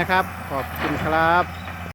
นะครับ ขอบคุณครับ